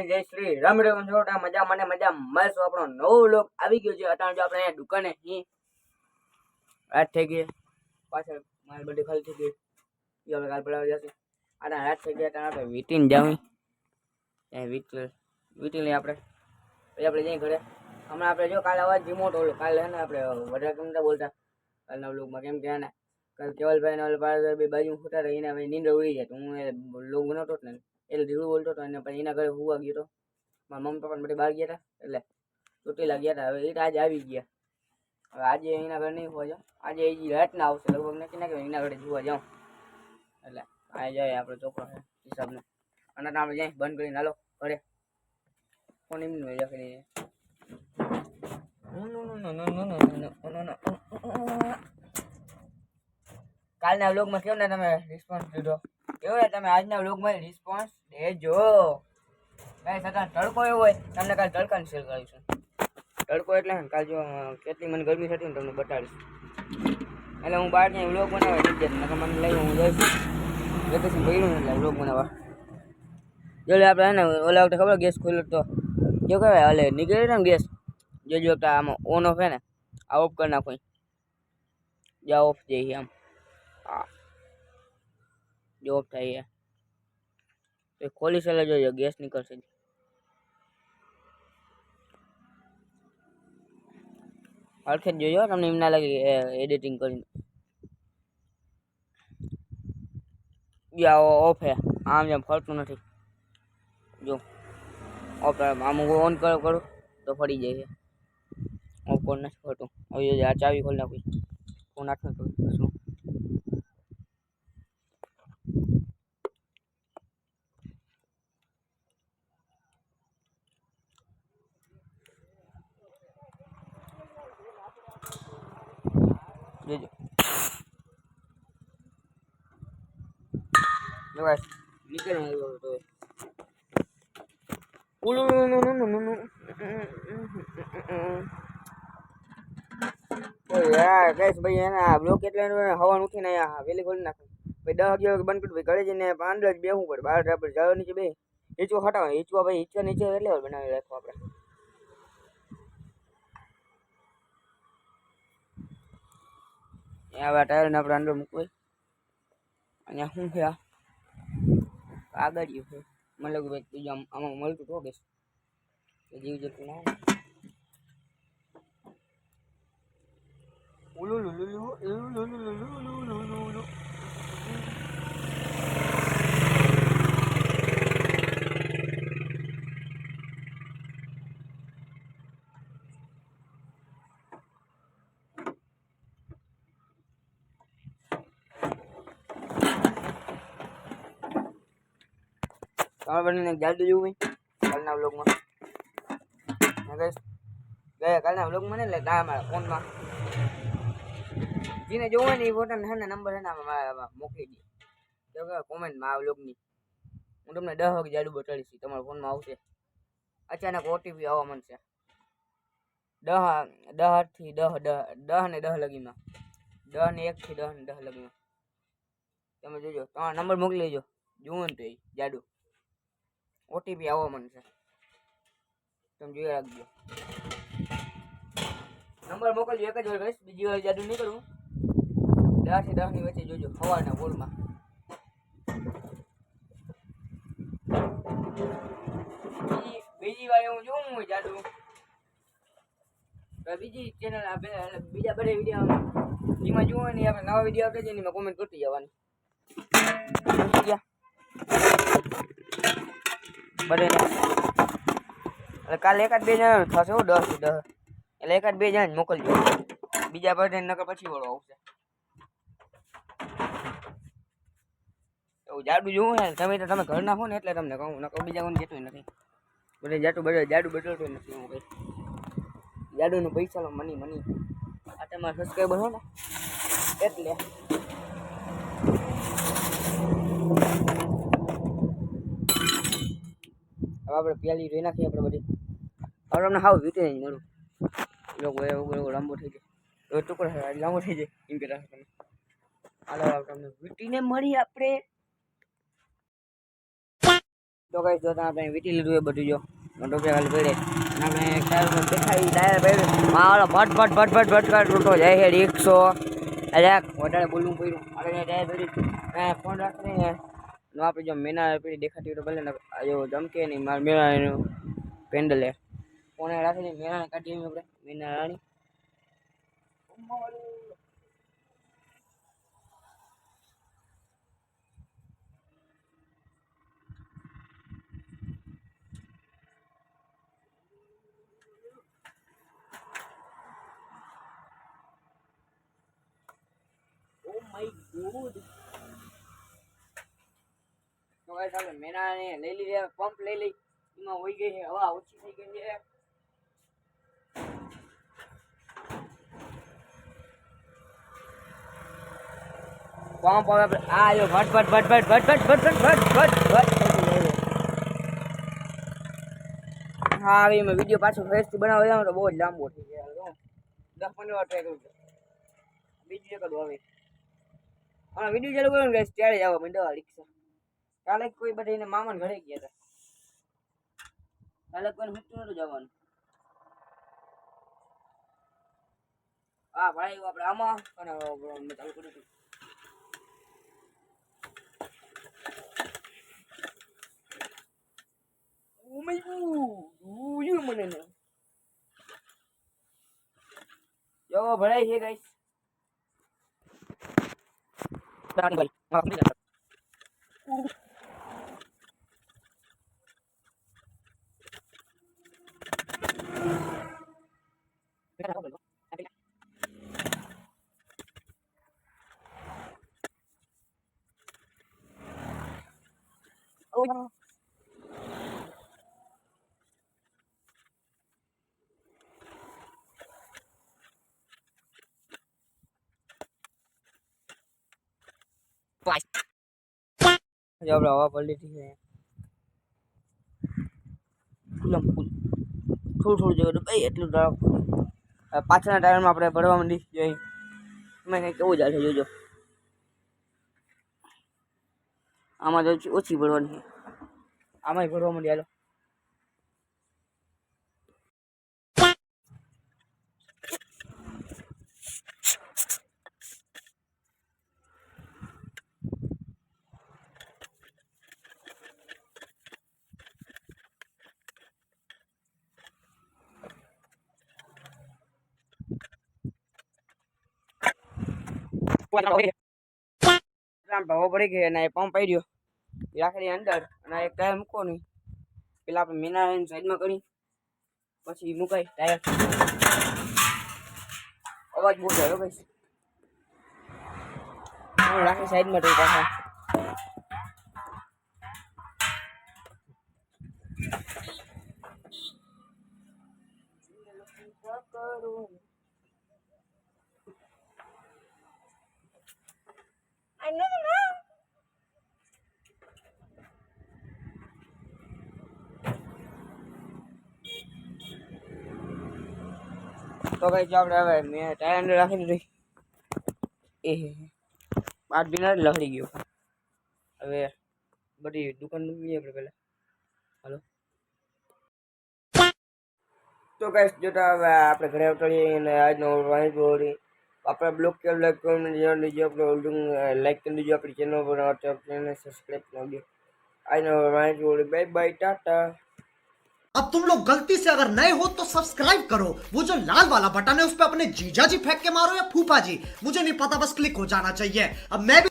બધાને જય શ્રી રામ રામ છોટા મજા મને મજા મળશું આપણો નવો લોક આવી ગયો છે. અત્યારે જો આપણે અહીંયા દુકાને હી રાત થઈ ગઈ. પાછળ માલ બધી ખાલી થઈ ગઈ. એ આપણે કાલ પડાવી જશે. અને રાત થઈ ગયા ત્યાં આપણે વીટીને જાવી ત્યાં વીટ વીટી આપણે. પછી આપણે જઈ ઘરે. હમણાં આપણે જો કાલે અવાજ ધીમો ઓલો. કાલે ને આપણે વધારે કેમ નતા બોલતા. કાલના લોકમાં કેમ કે ને? કાલ કેવલભાઈ ને બે બાજુ ફૂટા રહીને હવે નીંદર ઉડી જાય. હું એ લોક નતો જ ને એટલે ધીરું બોલતો હતો અને પછી એના ઘરે હુવા ગયો હતો મારા મમ્મી પપ્પા બધા બહાર ગયા હતા એટલે ચોટીલા ગયા હતા હવે એ આજે આવી ગયા હવે આજે એના ઘરે નહીં હોવા જાઉં આજે એ રાતના આવશે લગભગ નક્કી ના કે એના ઘરે જોવા જાઉં એટલે આ જાય આપણે ચોખ્ખો છે હિસાબને અને આપણે જાય બંધ કરીને હાલો ઘરે ફોન એમની લખી કરી કાલના વ્લોગમાં કેવો ને તમે રિસ્પોન્સ દીધો કેવો ને તમે આજના વ્લોગમાં રિસ્પોન્સ દેજો કાંઈ છતાં તડકો એવો હોય, તમને કાલ તડકાને શેર કરીશું તડકો એટલે કાલ જો કેટલી મને ગરમી થતી ને તમને બતાડીશ. એટલે હું બહાર ક્યાંય વ્લોગ બનાવવા નથી જતો મને લઈ હું જઈશ. વેકેશન ભર્યું એટલે વ્લોગ બનાવવા. જોડે આપણે હે ને, ઓલા વખતે ખબર ગેસ ખુલ્લો તો જો કહેવાય હાલે નીકળી ને ગેસ. જોજો વખતે આમાં ઓન ઓફ હે ને, આ ઓફ કરી નાખો જ્યાં ઓફ જઈએ આમ. હા. જોબ છે તો ખોલી સેલે જોજો ગેસ નીકળશે. હરખે જોજો તમને એમ ના લાગે એડિટિંગ કરીને. યા ઓફ હે. આમ જેમ ફરતું નથી. જો ઓફ આમ હું ઓન કરો, કરું, તો ફરી જાય છે. ઓફ કોણ નથી ફરતું. હવે આ ચાવી ખોલી નાખું. ફોન આઠ શું જોજો guys, નીકળ આવ્યો તો યાર ગઈશ ભાઈ એના બ્લોક એટલે હવાનું ઉઠીને અહીંયા વેલી ખોલી નાખું. ભાઈ દસ અગિયાર બંધ ભાઈ ઘરે જઈને પાંચ જ બેહવું પડે. બાર આપણે જાવ નીચે બે. હિંચકો હટાવો ભાઈ હિંચકા નીચે એટલે બનાવી રાખો આપણે. આવા ટાયરને આપણે અંદર મૂકવી અહીંયા શું છે કાગળિયું છે. મતલબ કે બીજું આમ, આમાં મળતું તો બેસ. જીવ જતું ના ઉલુ લુલુ લુલુ લુલુ લુલુ લુલુ લુલુ તમારે બંને જાદુ જોવું કાલના વ્લોગમાં. ગયા કાલના વ્લોગમાં ને એટલે ના મારા ફોનમાં. જેને જોવો ને એ ફોટા ને નંબર છે ને મારા- મોકલી દે. તો કે કોમેન્ટમાં આ વ્લોગની. હું તમને દસ વાગે જાદુ બતાડીશ તમારા ફોનમાં આવશે. અચાનક ઓટીપી આવવા માંડશે. દહ દહથી દહ દહ દહ ને દહ લગીમાં. દહ ને એક થી દહ ને દહ લગીમાં. તમે જોજો, તમારો નંબર મોકલી લેજો જુઓ ને તો એ જાદુ ઓટીપી આવવા માંડશે. તમે જોઈ રાખજો. નંબર મોકલજો, એક જ વાર કહીશ બીજી વાર જાદુ નહીં કરું. દસથી દસની વચ્ચે જોજો સવારના બોલમાં. બીજી વાર હું જોઉં હોય જાદુ. બીજી ચેનલ બીજા બધા વીડિયો એમાં જોવો ને આપણે નવા વીડિયો આપે છે એમાં કોમેન્ટ કરતી જવાની. ગયા બધે એટલે કાલે એકાદ બે જણા થશે હો, દસ દસ. એટલે એકાદ બે જણા મોકલજો. બીજા બધા નકર પછી વળો આવશે. એવું જાડું જોવું ને, તમે તો તમે ઘર નાખો ને એટલે તમને કહું, નકર બીજા કોઈ કહેતું નથી. બધે જાડું બધે જાડું બદલતું નથી હું કઈ. જાડુનું પૈસા મની મની આ તમારા સબસ્ક્રાઈબર હો ને, એટલે હવે આપણે પહેલી જોઈ નાખીએ આપણે બધી. હવે અમને હાવ વીતે નહીં મળું. લોકો એવું લાંબો થઈ જાય. એવો ટુકડો લાંબો થઈ જાય. એમ કહેતા તમે. હાલો તમને વીટીને મળી આપણે. તો કઈ જો આપણે વીટી લીધું એ બધું જો. મોટો ખાલી પડે આપણે ટાયર દેખાય ટાયર પડ્યું. મારો ભટ ભટ ભટ ભટ ભટ ભટ રૂટો જાય છે એકસો. અરે, વધારે બોલવું પડ્યું. આપણે ટાયર પડ્યું. ફોન રાખીને નો, આપણે જો મેના પીડી દેખાતી તો ભલે જો ધમકે નહીં મારા મેના એનું પેન્ડલ હે. ફોને રાખીને મેનાને કાઢી આપણે. Mena Rani. Oh my God guys આપણે મેનાને લઈ લીધી પંપ લઈ લઈ એમાં હોઈ ગઈ છે હવા ઓછી થઈ ગઈ છે પંપ હવે આ જો ભટ ભટ ભટ ભટ ભટ ભટ ભટ ભટ ભટ ભટ ભટ હા હવે મેં વીડિયો પાછો ફેસથી બનાવવા જાઉં તો બહુ જ લાંબો થઈ ગયો દસ પંદર વાર ટ્રાય કરું બીજું એક હવે હા વીડિયો ચાલુ કર્યો ને ત્યારે જ આવવા માંડ્યા રિક્ષા કાલે કોઈ બધા એને મામાને ઘરે ગયા હતા કાલે કોઈને મૂકતું નતું જવાનું હા ભાઈ આપણે આમાં અને ચાલુ કર્યું હતું ભરાય છે god! ઉયું Mấy cái đá không được luôn. Ôi. Quay. Jawab lah apa boleh dia. Kulam pun. Thua thua jodoh. Eh, itu dah. પાછળના ટાયરમાં આપણે ભરવા માંડી. જઈ એમાં કંઈક કેવું જાય છે, જોજો. આમાં તો ઓછી- ભરવાની આમાંય ભરવા માંડી હાલો. ભાવો પડી ગયો અને એ પંપ પડ્યો. રાખડી અંદર અને એક ટાયર મૂકો નહીં. પેલા આપણે મીના સાઈડમાં કરી. પછી મુકાય ટાયર. અવાજ બહુ થયો ભાઈ. રાખી સાઈડમાં થઈ પાછા તો ભાઈ જો આપણે હવે મેં ટાયર અંદર રાખી દીધી. એ બાર બિનાર લહડી ગયો. હવે બધી દુકાન મૂકીએ આપણે પહેલાં. હાલો. તો કઈ જોતા હવે આપણે ઘરે ઉતરીએ અને આજનો વાણી આપણે બ્લોક કે લાઈક કરીને જોઈ લીજો આપણે ઓલ્ડિંગ લાઈક કરી લીજો આપણી ચેનલ પર ચેનલ સબસ્ક્રાઈબ કરી દો આજનો vice body bye bye Tata अब तुम लोग गलती से अगर नए हो तो सब्सक्राइब करो वो जो लाल वाला बटन है उस पर अपने जीजा जी फेंक के मारो या फूफा जी मुझे नहीं पता बस क्लिक हो जाना चाहिए अब मैं भी